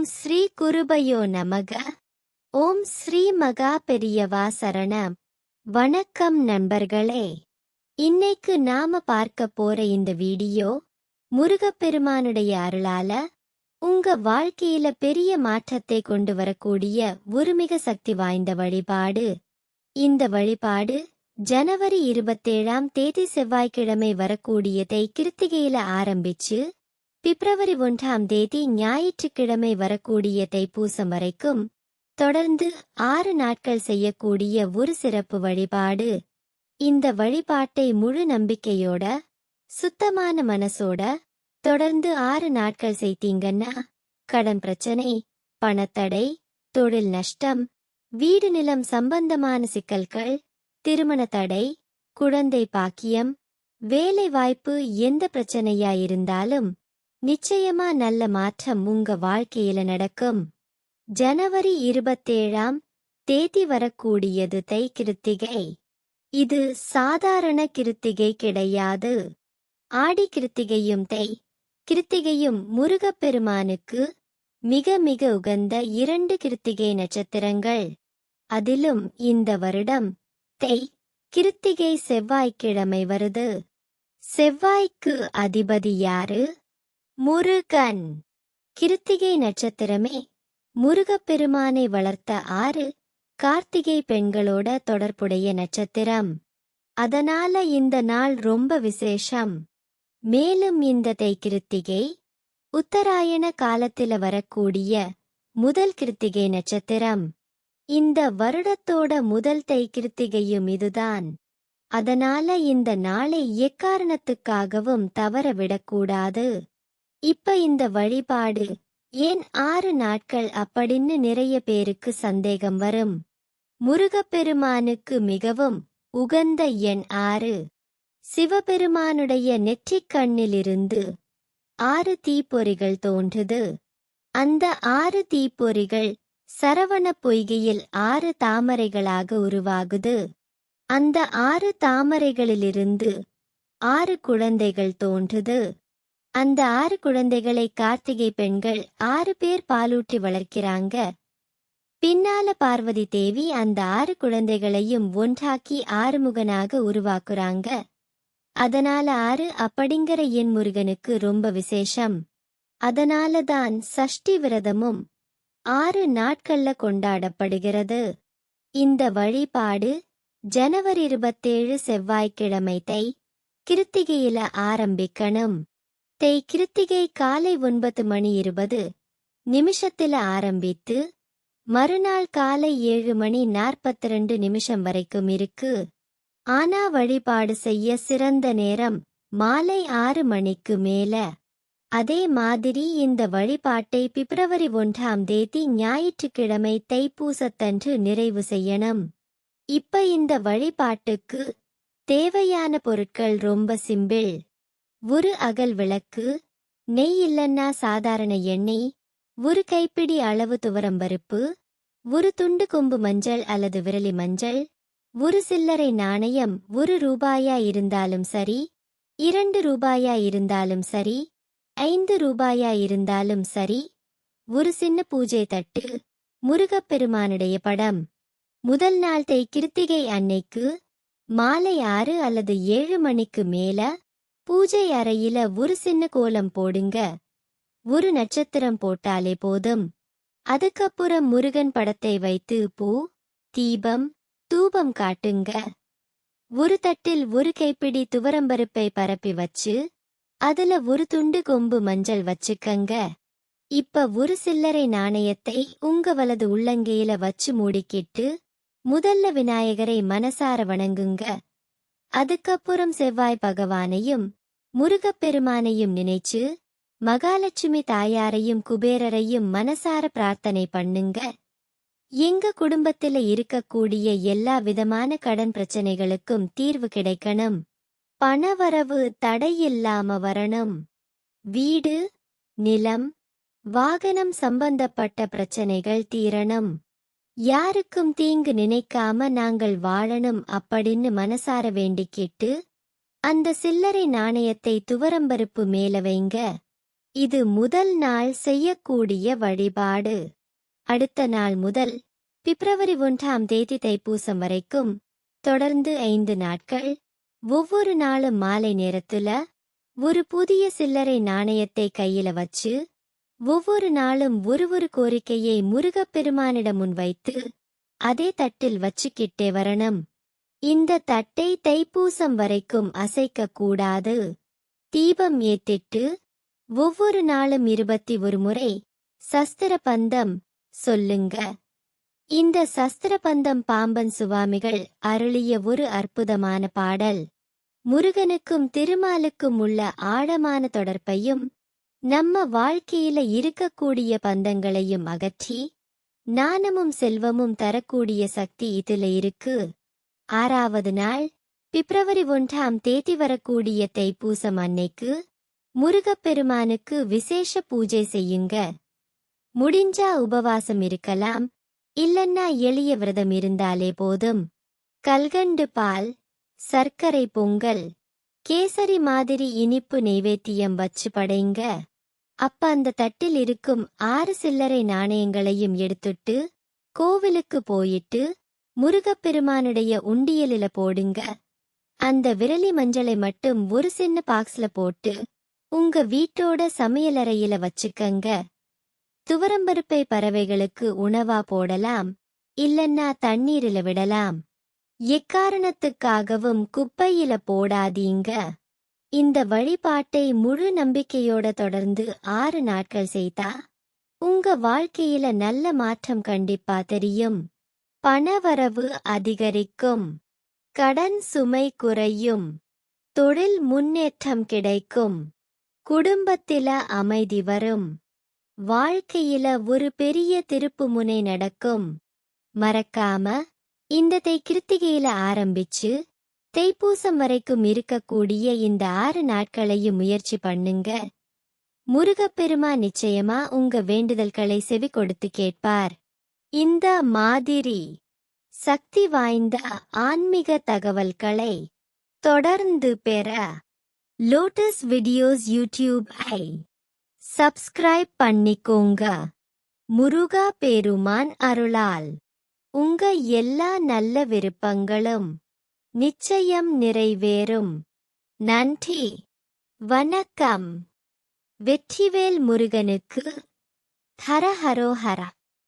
ஓம் ஸ்ரீ குருபயோ நமக. ஓம் ஸ்ரீ மகா பெரியவா சரணம். வணக்கம் நண்பர்களே. இன்னைக்கு நாம பார்க்க போற இந்த வீடியோ முருகப்பெருமானுடைய அருளால உங்க வாழ்க்கையில பெரிய மாற்றத்தை கொண்டு வரக்கூடிய ஒரு மிக சக்தி வாய்ந்த வழிபாடு. இந்த வழிபாடு ஜனவரி இருபத்தேழாம் தேதி செவ்வாய்க்கிழமை வரக்கூடியதை கிருத்திகையில ஆரம்பிச்சு பிப்ரவரி ஒன்றாம் தேதி ஞாயிற்றுக்கிழமை வரக்கூடிய தைப்பூசம் வரைக்கும் தொடர்ந்து ஆறு நாட்கள் செய்யக்கூடிய ஒரு சிறப்பு வழிபாடு. இந்த வழிபாட்டை முழு நம்பிக்கையோட சுத்தமான மனசோட தொடர்ந்து ஆறு நாட்கள் செய்தீங்கன்னா கடன் பிரச்சனை பணத்தடை தொழில் நஷ்டம் வீடு நிலம் சம்பந்தமான சிக்கல்கள் திருமண தடை குழந்தை பாக்கியம் வேலை வாய்ப்பு எந்த பிரச்சனையா இருந்தாலும் நிச்சயமா நல்ல மாற்றம் உங்க வாழ்க்கையில நடக்கும். ஜனவரி இருபத்தேழாம் தேதி வரக்கூடியது தை கிருத்திகை. இது சாதாரண கிருத்திகை கிடையாது. ஆடி கிருத்திகையும் தை கிருத்திகையும் முருகப்பெருமானுக்கு மிக மிக உகந்த இரண்டு கிருத்திகை நட்சத்திரங்கள். அதிலும் இந்த வருடம் தை கிருத்திகை செவ்வாய்க்கிழமை வருது. செவ்வாய்க்கு அதிபதி யாரு? முருகன். கிருத்திகை நட்சத்திரமே முருகப்பெருமானை வளர்த்த ஆறு கார்த்திகை பெண்களோட தொடர்புடைய நட்சத்திரம். அதனால இந்த நாள் ரொம்ப விசேஷம். மேலும் இந்த தை கிருத்திகை உத்தராயண காலத்தில வரக்கூடிய முதல் கிருத்திகை நட்சத்திரம். இந்த வருடத்தோட முதல் தை கிருத்திகையும் இதுதான். அதனால இந்த நாளை எக்காரணத்துக்காகவும் தவற விடக்கூடாது. இப்ப இந்த வழிபாடு ஏன் ஆறு நாட்கள் அப்படின்னு நிறைய பேருக்கு சந்தேகம் வரும். முருகப்பெருமானுக்கு மிகவும் உகந்த எண் ஆறு. சிவபெருமானுடைய நெற்றிக் கண்ணிலிருந்து ஆறு தீப்பொறிகள் தோன்றுது. அந்த ஆறு தீப்பொறிகள் சரவண பொய்கையில் ஆறு தாமரைகளாக உருவாகுது. அந்த ஆறு தாமரைகளிலிருந்து ஆறு குழந்தைகள் தோன்றுது. அந்த ஆறு குழந்தைகளை கார்த்திகை பெண்கள் ஆறு பேர் பாலூட்டி வளர்க்கிறாங்க. பின்னால பார்வதி தேவி அந்த ஆறு குழந்தைகளையும் ஒன்றாக்கி ஆறுமுகனாக உருவாக்குறாங்க. அதனால ஆறு அப்படிங்கிற என் முருகனுக்கு ரொம்ப விசேஷம். அதனால தான் சஷ்டி விரதமும் ஆறு நாட்கள்ல கொண்டாடப்படுகிறது. இந்த வழிபாடு ஜனவரி இருபத்தேழு செவ்வாய்க்கிழமை தை கிருத்திகையில ஆரம்பிக்கணும். தை கிருத்திகை காலை ஒன்பது மணி இருபது நிமிஷத்துல ஆரம்பித்து மறுநாள் காலை ஏழு மணி நாற்பத்தி ரெண்டு நிமிஷம் வரைக்கும் இருக்கு. ஆனா வழிபாடு செய்ய சிறந்த நேரம் மாலை ஆறு மணிக்கு மேல. அதே மாதிரி இந்த வழிபாட்டை பிப்ரவரி ஒன்றாம் தேதி ஞாயிற்றுக்கிழமை தைப்பூசத்தன்று நிறைவு செய்யணும். இப்ப இந்த வழிபாட்டுக்கு தேவையான பொருட்கள் ரொம்ப சிம்பிள். ஒரு அகல் விளக்கு நெய் இல்லன்னா சாதாரண எண்ணெய் ஒரு கைப்பிடி அளவு துவரம் பருப்பு ஒரு துண்டு கொம்பு மஞ்சள் அல்லது விரலி மஞ்சள் ஒரு சில்லறை நாணயம் ஒரு ரூபாயா இருந்தாலும் சரி இரண்டு ரூபாயா இருந்தாலும் சரி ஐந்து ரூபாயா இருந்தாலும் சரி ஒரு சின்ன பூஜை தட்டு முருகப்பெருமானுடைய படம். முதல் நாள் தை கிருத்திகை அன்னைக்கு மாலை ஆறு அல்லது ஏழு மணிக்கு மேல பூஜை அறையில ஒரு சின்ன கோலம் போடுங்க. ஒரு நட்சத்திரம் போட்டாலே போதும். அதுக்கப்புறம் முருகன் படத்தை வைத்து பூ தீபம் தூபம் காட்டுங்க. ஒரு தட்டில் ஒரு கைப்பிடி துவரம்பருப்பை பரப்பி வச்சு அதுல ஒரு துண்டு கொம்பு மஞ்சள் வச்சுக்கங்க. இப்ப ஒரு சில்லறை நாணயத்தை உங்க வலது உள்ளங்கையில வச்சு மூடிக்கிட்டு முதல்ல விநாயகரை மனசார வணங்குங்க. அதுக்கப்புறம் செவ்வாய் பகவானையும் முருகப்பெருமானையும் நினைச்சு மகாலட்சுமி தாயாரையும் குபேரரையும் மனசார பிரார்த்தனை பண்ணுங்க. எங்க குடும்பத்துல இருக்கக்கூடிய எல்லா விதமான கடன் பிரச்சனைகளுக்கும் தீர்வு கிடைக்கணும். பணவரவு தடையில்லாம வரணும். வீடு நிலம் வாகனம் சம்பந்தப்பட்ட பிரச்சனைகள் தீரணும். யாருக்கும் தீங்கு நினைக்காம நாங்கள் வாழணும் அப்படின்னு மனசார வேண்டிக்கிட்டு அந்த சில்லறை நாணயத்தை துவரம்பருப்பு மேல வைங்க. இது முதல் நாள் செய்யக்கூடிய வழிபாடு. அடுத்த நாள் முதல் பிப்ரவரி ஒன்றாம் தேதி தைப்பூசம் வரைக்கும் தொடர்ந்து ஐந்து நாட்கள் ஒவ்வொரு நாளும் மாலை நேரத்துல ஒரு புதிய சில்லறை நாணயத்தை கையில வச்சு ஒவ்வொரு நாளும் ஒரு ஒரு கோரிக்கையை முருகப்பெருமானிடம் முன்வைத்து அதே தட்டில் வச்சுக்கிட்டே வரணும். இந்த தட்டை தைப்பூசம் வரைக்கும் அசைக்க கூடாது. தீபம் ஏத்திட்டு ஒவ்வொரு நாளும் இருபத்தி ஒரு முறை சஸ்திர பந்தம் சொல்லுங்க. இந்த சஸ்திர பந்தம் பாம்பன் சுவாமிகள் அருளிய ஒரு அற்புதமான பாடல். முருகனுக்கும் திருமாலுக்கும் உள்ள ஆழமான தொடர்பையும் நம்ம வாழ்க்கையில இருக்கக்கூடிய பந்தங்களையும் அகற்றி நாணமும் செல்வமும் தரக்கூடிய சக்தி இதுல இருக்கு. ஆறாவது நாள் பிப்ரவரி ஒன்றாம் தேதி வரக்கூடிய தைப்பூசம் அன்னைக்கு முருகப்பெருமானுக்கு விசேஷ பூஜை செய்யுங்க. முடிஞ்சா உபவாசம் இருக்கலாம் இல்லன்னா எளிய விரதம் இருந்தாலே போதும். கல்கண்டு பால் சர்க்கரை பொங்கல் கேசரி மாதிரி இனிப்பு நெய்வேத்தியம் வச்சு படைங்க. அப்ப அந்த தட்டில் இருக்கும் ஆறு சில்லறை நாணயங்களையும் எடுத்துட்டு கோவிலுக்கு போயிட்டு முருகப்பெருமானுடைய உண்டியலில போடுங்க. அந்த விரலி மஞ்சளை மட்டும் ஒரு சின்ன பாக்ஸ்ல போட்டு உங்க வீட்டோட சமையலறையில வச்சுக்கங்க. துவரம்பருப்பை பறவைகளுக்கு உணவா போடலாம் இல்லன்னா தண்ணீரில விடலாம். எக்காரணத்துக்காகவும் குப்பையில போடாதீங்க. இந்த வழிபாட்டை முழு நம்பிக்கையோட தொடர்ந்து ஆறு நாட்கள் செய்தா? உங்க வாழ்க்கையில நல்ல மாற்றம் கண்டிப்பா தெரியும். பணவரவு அதிகரிக்கும். கடன் சுமை குறையும். தொழில் முன்னேற்றம் கிடைக்கும். குடும்பத்தில அமைதி வரும். வாழ்க்கையில ஒரு பெரிய திருப்பு முனை நடக்கும். மறக்காம இந்த தை கிருத்திகையில ஆரம்பிச்சு தைப்பூசம் வரைக்கும் இருக்கக்கூடிய இந்த ஆறு நாட்களையும் முயற்சி பண்ணுங்க. முருகப்பெருமா நிச்சயமா உங்க வேண்டுதல்களை செவி கொடுத்து கேட்பார். இந்த மாதிரி சக்தி வாய்ந்த ஆன்மீக தகவல்களை தொடர்ந்து பெற லோட்டஸ் வீடியோஸ் யூடியூப் ஐ சப்ஸ்கிரைப் பண்ணிக்கோங்க. முருகா பெருமான் அருளால் உங்க எல்லா நல்ல விருப்பங்களும் நிச்சயம் நிறைவேறும். நன்றி. வணக்கம். வெற்றிவேல் முருகனுக்கு ஹரஹரோஹரா.